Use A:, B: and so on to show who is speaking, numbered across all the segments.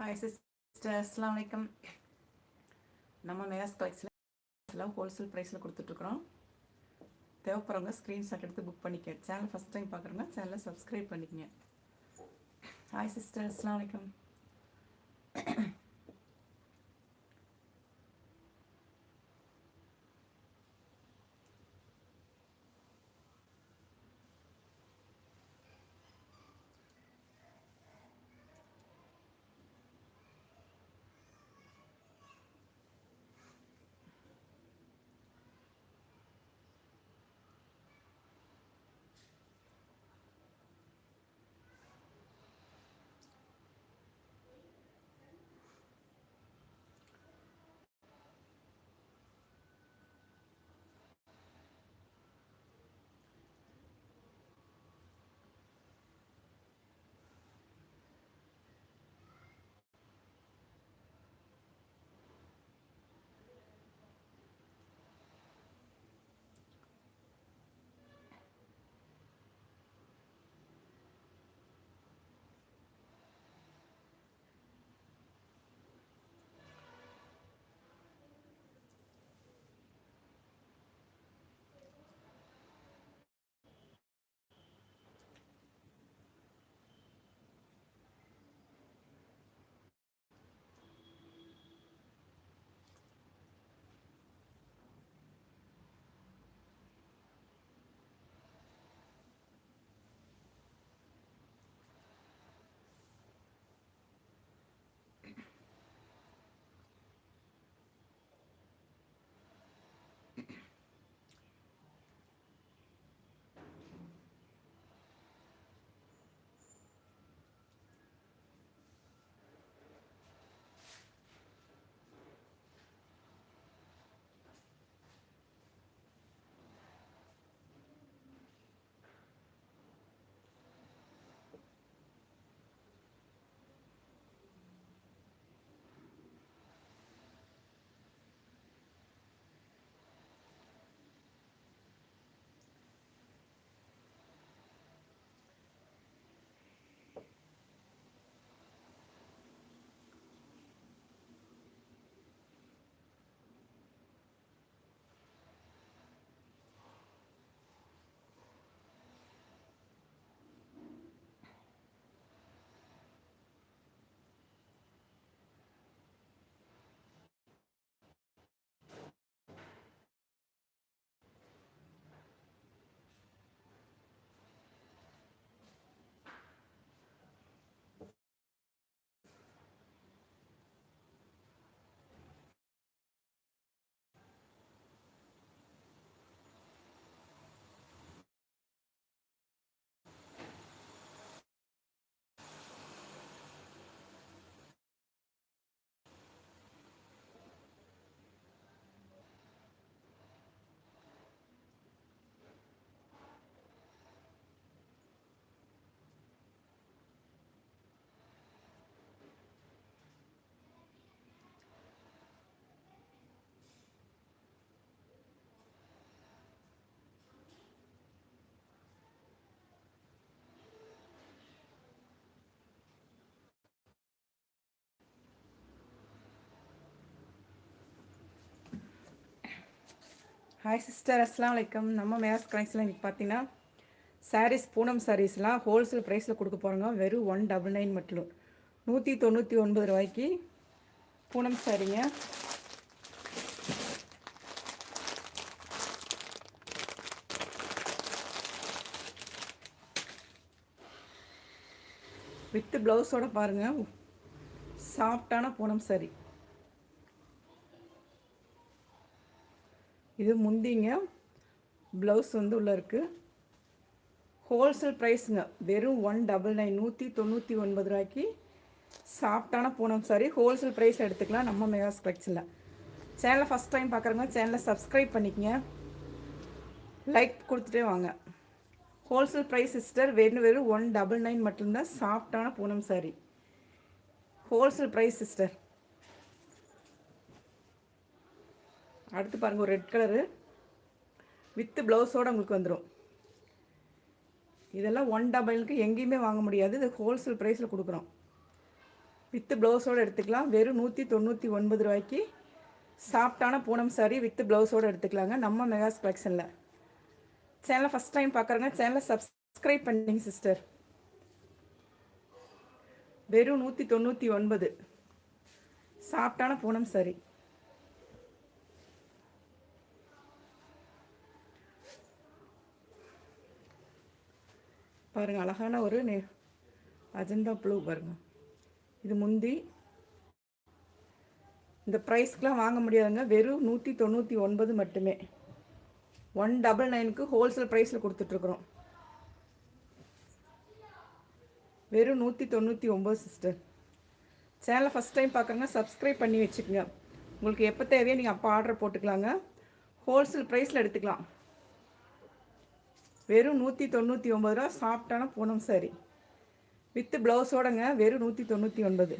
A: Hi sister அஸ்லாம் வலைக்கம் நம்ம மேஸ் கலெக்ஷனில் ஹோல்சேல் ப்ரைஸில் கொடுத்துட்ருக்குறோம் தேவைப்படுறவங்க ஸ்க்ரீன்ஷாட் எடுத்து புக் பண்ணிக்க சேனல் ஃபஸ்ட் டைம் பார்க்குறவங்க சேனலை சப்ஸ்கிரைப் பண்ணிக்கங்க. ஹாய் சிஸ்டர் அஸ்லாம் வலைக்கம் ஹாய் சிஸ்டர் அஸ்லாம் வலைக்கம் நம்ம மேஸ் கலெக்ஷனில் இன்றைக்கி பார்த்தீங்கன்னா சாரீஸ் பூனம் சாரீஸ்லாம் ஹோல்சேல் ப்ரைஸில் கொடுக்க போகிறோங்க வெறும் ஒன் டபுள் நைன் மட்டும். நூற்றி தொண்ணூற்றி ஒன்பது ரூபாய்க்கு பூனம் சாரீங்க வித்து ப்ளவுஸோட பாருங்கள் சாஃப்டான பூனம் சாரீ இது முந்திங்க. ப்ளவுஸ் வந்து உள்ளே இருக்குது ஹோல்சேல் ப்ரைஸுங்க வெறும் ஒன் டபுள் நைன் நூற்றி தொண்ணூற்றி ஒன்பது ரூபாய்க்கு சாஃப்டான பூனம் சாரி ஹோல்சேல் ப்ரைஸ் எடுத்துக்கலாம். நம்ம மெகாஸ் கலெக்ஷனில் சேனலை ஃபஸ்ட் டைம் பார்க்குறவங்க சேனலை சப்ஸ்கிரைப் பண்ணிக்கங்க. லைக் கொடுத்துட்டே வாங்க. ஹோல்சேல் ப்ரைஸ் சிஸ்டர் வெறும் வெறும் ஒன் டபுள் நைன் மட்டும்தான் சாஃப்டான Poonam sari wholesale price sister அடுத்து பாருங்கள் ஒரு ரெட் கலரு வித்து ப்ளவுஸோடு உங்களுக்கு வந்துடும் இதெல்லாம் ஒன் டபுளுக்கு எங்கேயுமே வாங்க முடியாது. இது ஹோல்சேல் ப்ரைஸில் கொடுக்குறோம். வித்து ப்ளவுஸோடு எடுத்துக்கலாம். வெறும் நூற்றி தொண்ணூற்றி ஒன்பது ரூபாய்க்கு சாஃப்டான பூனம் சாரி வித்து ப்ளவுஸோடு எடுத்துக்கலாங்க. நம்ம மெகாஸ் கலெக்ஷனில் சேனலை ஃபஸ்ட் டைம் பார்க்குறேங்க சேனலை சப்ஸ்கிரைப் பண்ணிங்க சிஸ்டர் வெறும் நூற்றி தொண்ணூற்றி ஒன்பது. சாஃப்டான பூனம் சாரி பாருங்கள் அழகான ஒரு நெ அஜந்தா ப்ளூ பாருங்கள் இது முந்தி இந்த ப்ரைஸ்க்கெலாம் வாங்க முடியாதுங்க. வெறும் நூற்றி தொண்ணூற்றி ஒன்பது மட்டுமே. ஒன் டபுள் நைனுக்கு ஹோல்சேல் ப்ரைஸில் கொடுத்துட்ருக்குறோம். வெறும் நூற்றி தொண்ணூற்றி ஒம்பது சிஸ்டர் சேனலை ஃபஸ்ட் டைம் பார்க்குறங்க சப்ஸ்கிரைப் பண்ணி வச்சுக்கோங்க. உங்களுக்கு எப்போ தேவையோ நீங்கள் அப்போ ஆர்டர் போட்டுக்கலாங்க. ஹோல்சேல் ப்ரைஸில் எடுத்துக்கலாம். வெறும் நூற்றி தொண்ணூற்றி ஒம்பது ரூபா சாஃப்டான பூனம் சாரி. வித்து ப்ளவுஸோடங்க வெறும் நூற்றி தொண்ணூற்றி ஒன்பது.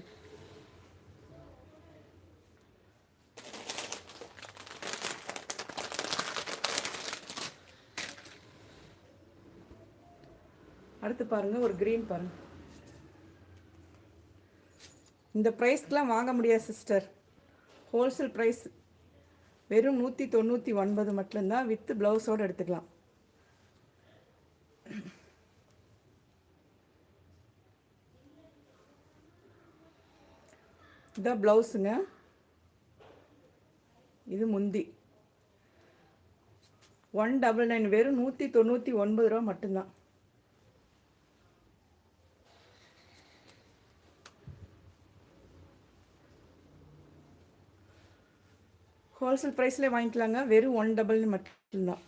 A: அடுத்து பாருங்கள் ஒரு க்ரீன் பாருங்கள் இந்த ப்ரைஸ்க்கெலாம் வாங்க முடியாது சிஸ்டர் ஹோல்சேல் ப்ரைஸ் வெறும் நூற்றி தொண்ணூற்றி ஒன்பது மட்டும்தான் வித்து ப்ளவுஸோடு எடுத்துக்கலாம். இதான் ப்ளவுஸுங்க இது முந்தி. ஒன் டபுள் நைன் வெறும் நூற்றி தொண்ணூற்றி ஒன்பது ரூபா மட்டும்தான். ஹோல்சேல் ப்ரைஸ்லேயே வாங்கிக்கலாங்க. வெறும் ஒன் டபுள்னு மட்டும்தான்.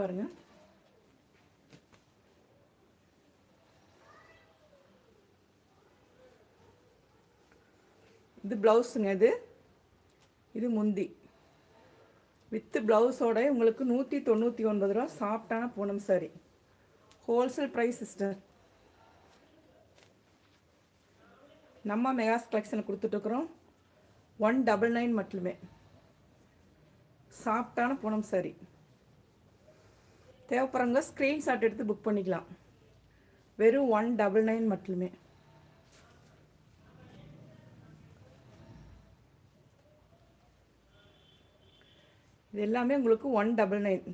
A: பாருங்க. இது ப்ளவுஸுங்க இது. இது முந்தி. வித்து ப்ளவுஸோட உங்களுக்கு நூற்றி தொண்ணூற்றி ஒன்பது ரூபா சாஃப்டான Poonam sari wholesale price sister நம்ம மெகாஸ் கலெக்ஷன் கொடுத்துட்ருக்குறோம் ஒன் டபுள் நைன் மட்டுமே. சாஃப்டான பூனம் சாரி தேவைப்படுறவங்க ஸ்க்ரீன்ஷாட் எடுத்து புக் பண்ணிக்கலாம். வெறும் ஒன் டபுள் நைன் மட்டுமே. இது எல்லாமே உங்களுக்கு ஒன் டபுள் நைன்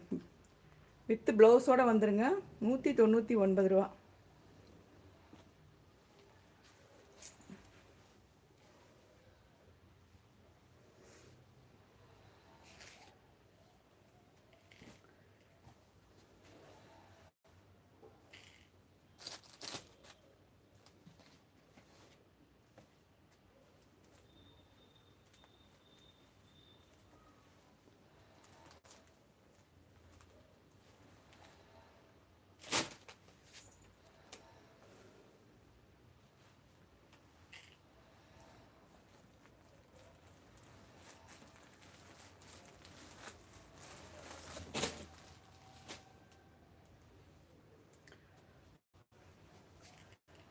A: வித்து ப்ளவுஸோடு வந்துடுங்க நூற்றி தொண்ணூற்றி ஒன்பது ரூபா.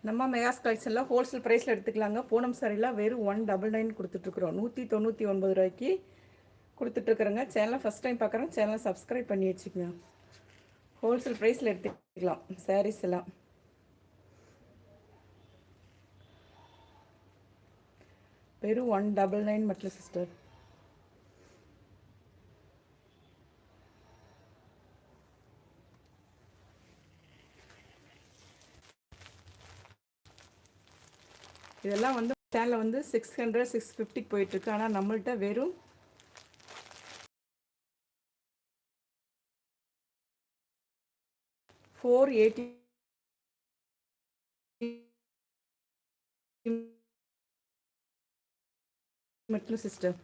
A: நம்ம மெகாஸ் கலெக்ஷனில் ஹோல்சேல் ப்ரைஸில் எடுத்துக்கலாங்க. பூனம் சாரிலாம் வெறும் ஒன் டபுள் நைன் கொடுத்துட்ருக்குறோம். நூற்றி தொண்ணூற்றி ஒன்பது ரூபாய்க்கு கொடுத்துட்ருக்குறோங்க. சேனலை ஃபஸ்ட் டைம் பார்க்குறேன் சேனலை சப்ஸ்கிரைப் பண்ணி வச்சுக்கோங்க. ஹோல்சேல் ப்ரைஸில் எடுத்துக்கலாம். சாரீஸ் எல்லாம். வெறும் ஒன் டபுள் நைன் மட்டும் சிஸ்டர் இதெல்லாம் வந்து சேனலில் வந்து சிக்ஸ் ஹண்ட்ரட் சிக்ஸ் ஃபிஃப்டிக்கு போயிட்டுருக்கு. ஆனால் நம்மள்கிட்ட வெறும் ஃபோர் எயிட்டி மட்டும் சிஸ்டர்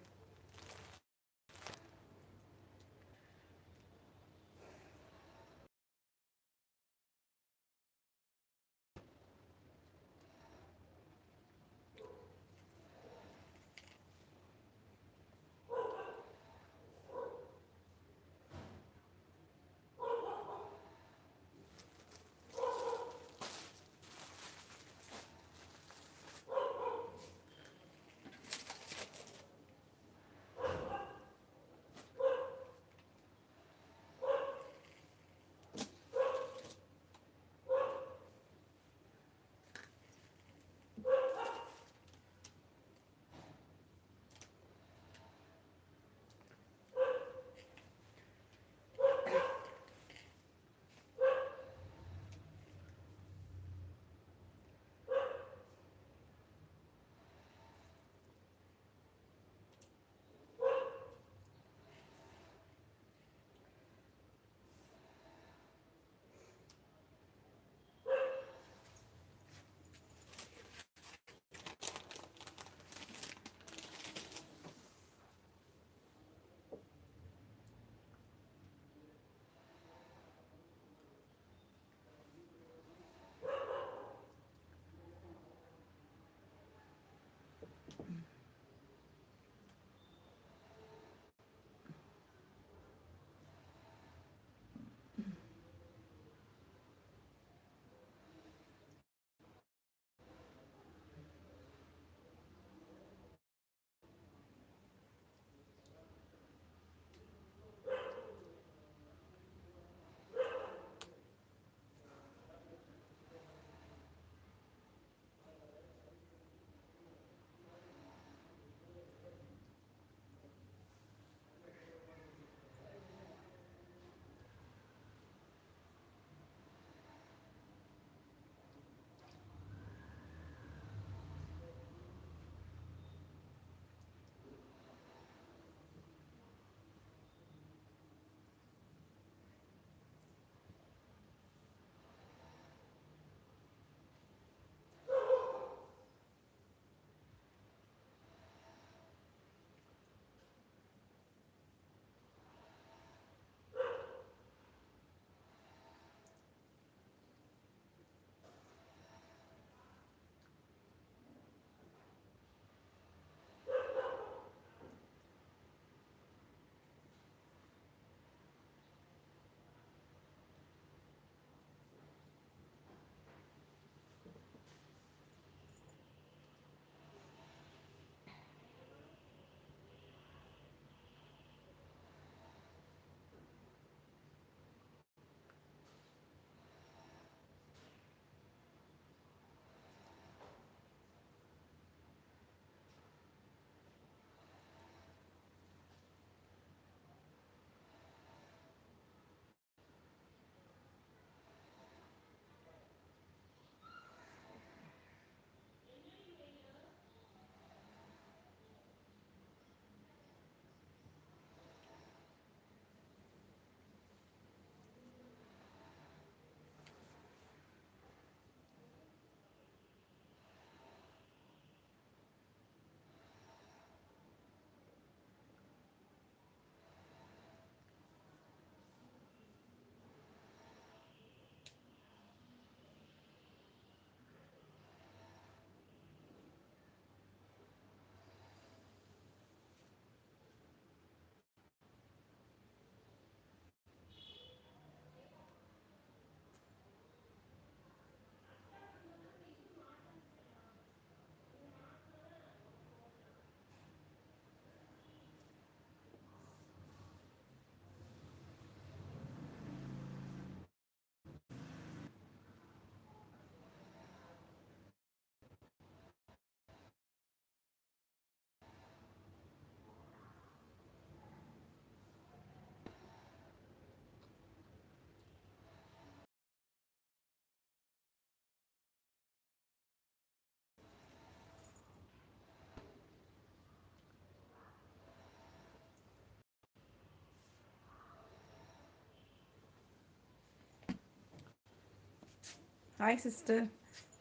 A: ஹாய் சிஸ்டர்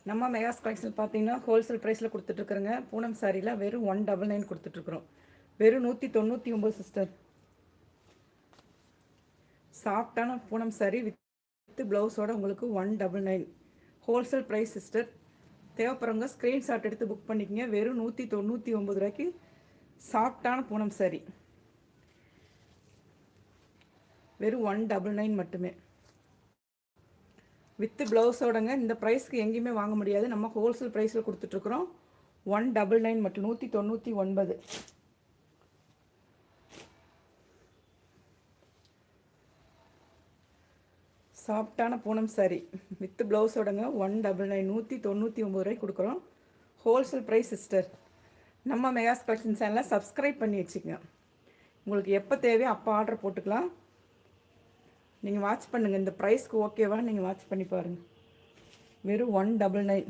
A: நம்ம மெகாஸ் கலெக்ஷன் பார்த்தீங்கன்னா ஹோல்சேல் ப்ரைஸில் கொடுத்துட்ருக்குறோங்க பூனம் சாரியில் வெறும் ஒன் டபுள் நைன் கொடுத்துட்ருக்குறோம் வெறும் நூற்றி தொண்ணூற்றி ஒம்பது சிஸ்டர் சாஃப்டான பூனம் சாரி வித் ப்ளவுஸோட உங்களுக்கு one double nine wholesale price sister தேவைப்படுறவங்க ஸ்க்ரீன்ஷாட் எடுத்து புக் பண்ணிக்கங்க. வெறும் நூற்றி தொண்ணூற்றி ஒம்பது ரூபாய்க்கு சாஃப்டான பூனம் சாரி வெறும் ஒன் டபுள் நைன் மட்டுமே. வித்து ப்ளவுஸோடங்க இந்த ப்ரைஸ்க்கு எங்கேயுமே வாங்க முடியாது. நம்ம ஹோல்சேல் ப்ரைஸில் கொடுத்துட்ருக்குறோம். ஒன் டபுள் நைன் மட்டும் நூற்றி தொண்ணூற்றி ஒன்பது. சாஃப்டான பூனம் சாரி வித் ப்ளவுஸோடங்க ஒன் டபுள் நைன் நூற்றி தொண்ணூற்றி ஒம்பது ரூபாய்க்கு கொடுக்குறோம். Wholesale price sister. நம்ம மெகாஸ் கலெக்ஷன் சேனலை சப்ஸ்கிரைப் பண்ணி வச்சுக்கோங்க. உங்களுக்கு எப்போ தேவையோ அப்போ ஆர்டர் போட்டுக்கலாம். நீங்கள் வாட்ச் பண்ணுங்கள் இந்த ப்ரைஸ்க்கு ஓகேவா நீங்கள் வாட்ச் பண்ணி பாருங்கள் வெறும் ஒன் டபுள் நைன்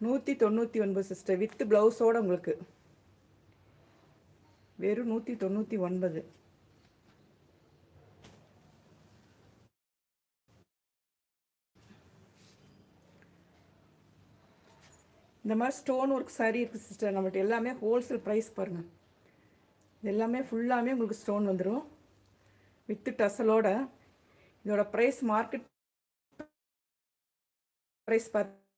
A: நூற்றி தொண்ணூற்றி ஒன்பது சிஸ்டர் வித் ப்ளவுஸோடு உங்களுக்கு. வெறும் நூற்றி தொண்ணூற்றி ஒன்பது. இந்த மாதிரி ஸ்டோன் ஒர்க் சாரீ இருக்குது சிஸ்டர் நம்மகிட்ட எல்லாமே ஹோல்சேல் ப்ரைஸ் பாருங்கள் இது எல்லாமே ஃபுல்லாமே உங்களுக்கு ஸ்டோன் வந்துடும் வித்து டசலோட இதோட ப்ரைஸ் மார்க்கெட் ப்ரைஸ் பார்த்தீங்கன்னா